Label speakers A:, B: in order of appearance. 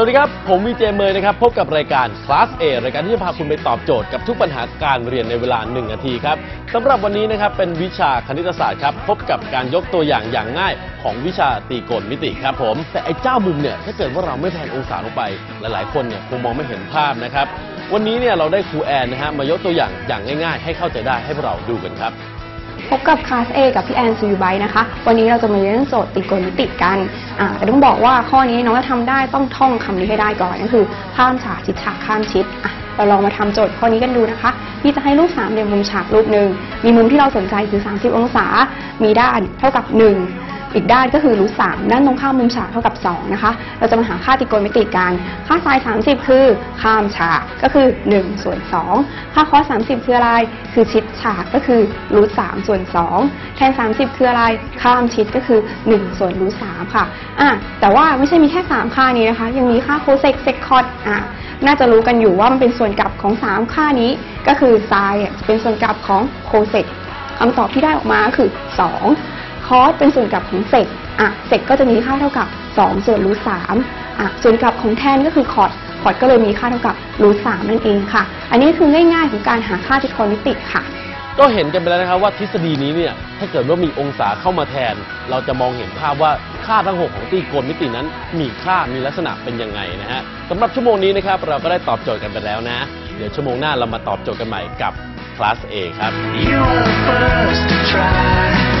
A: สวัสดีครับ ผมวีเจเมย์นะครับ พบกับรายการ Class A รายการที่จะพาคุณไปตอบโจทย์กับทุกปัญหาการเรียนในเวลา 1 นาทีครับสำหรับวันนี้นะครับเป็นวิชาคณิตศาสตร์ครับ พบกับการยกตัวอย่างอย่างง่ายของวิชาตีโกลมิติครับผม แต่ไอ้เจ้ามุมเนี่ยถ้าเกิดว่าเราไม่แทนองศาลงไป หลายๆ คนเนี่ยคงมองไม่เห็นภาพนะครับ วันนี้เนี่ยเราได้ครูแอนนะฮะมายกตัวอย่างอย่างง่าย ๆ ให้เข้าใจได้ให้พวกเราดูกันครับ
B: พบกับคลาส A กับพี่แอนซูยูไบนะคะ วันนี้เราจะมาเรียนโจทย์ตีโกณมิติกันอ่าแต่ต้องบอกว่าข้อนี้น้องจะทำได้ต้องท่องคำนี้ให้ได้ก่อนก็คือ ข้ามฉากชิดฉากข้ามชิดอะเราลองมาทำโจทย์ข้อนี้กันดูนะคะพี่จะให้รูปสามเหลี่ยมมุมฉากรูปหนึ่งมีมุมที่เราสนใจคือ 30 องศา มีด้านเท่ากับ 1 อีกด้านก็คือรูทสามด้านตรงข้ามมุมฉากเท่ากับ 2 นะคะ เราจะมาหาค่าตรีโกณมิติกัน ค่าไซน์30 คือข้ามฉากก็คือ1ส่วน2ค่าคอส30 คืออะไร คือชิดฉากก็คือรูทสามส่วน2แทน 30 คืออะไร ข้ามชิดก็คือ 1 ส่วนรูทสามค่ะอะ แต่ว่าไม่ใช่มีแค่ 3 ค่านี้นะคะ ยังมีค่าโคเซกเซกคอตอะน่าจะรู้กันอยู่ว่ามันเป็นส่วนกลับของ 3 ค่านี้ ก็คือไซน์อะเป็นส่วนกลับของโคเซกคำตอบที่ได้ออกมาก็คือ 2 คอสเป็นส่วนกลับของเซกอะเซกก็จะมีค่าเท่ากับ 2 ส่วนรูทสามอะส่วนกลับของแทนก็คือคอร์ดคอร์ดก็เลยมีค่าเท่ากับรูทสามนั่นเองค่ะ อันนี้คือง่ายๆของการหาค่าที่คณิติค่ะ
A: ก็เห็นกันไปแล้วนะครับว่าทฤษฎีนี้เนี่ยถ้าเกิดว่ามีองศาเข้ามาแทน เราจะมองเห็นภาพว่าค่าทั้งหกของตีโกณมิตินั้น มีค่ามีลักษณะเป็นยังไงนะฮะสำหรับชั่วโมงนี้นะครับเราก็ได้ตอบโจทย์กันไปแล้วนะ เดี๋ยวชั่วโมงหน้าเรามาตอบโจทย์กันใหม่กับ Class A ครับ
C: You're first to try.